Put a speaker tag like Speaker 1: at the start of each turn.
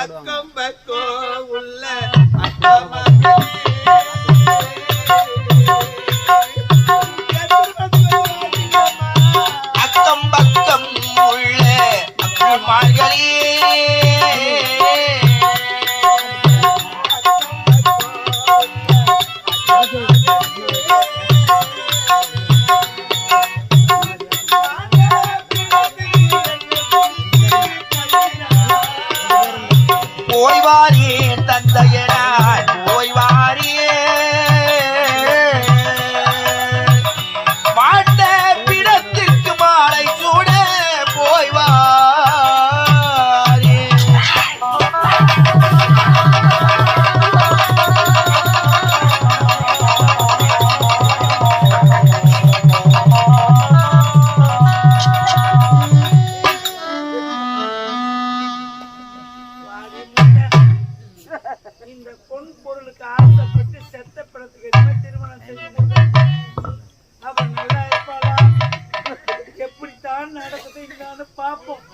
Speaker 1: அக்கம் பக்கம் உள்ள
Speaker 2: அக்கமா ஓய்வாரே தந்தையரா.
Speaker 1: இந்த பொன் பொருளுக்கு ஆசைப்பட்டு செத்த பிறத்துக்கு திருமணம் செஞ்சு அவன் நல்லா இருப்பாளா எப்படித்தான் நடக்குது இன்னான்னு பார்ப்போம்.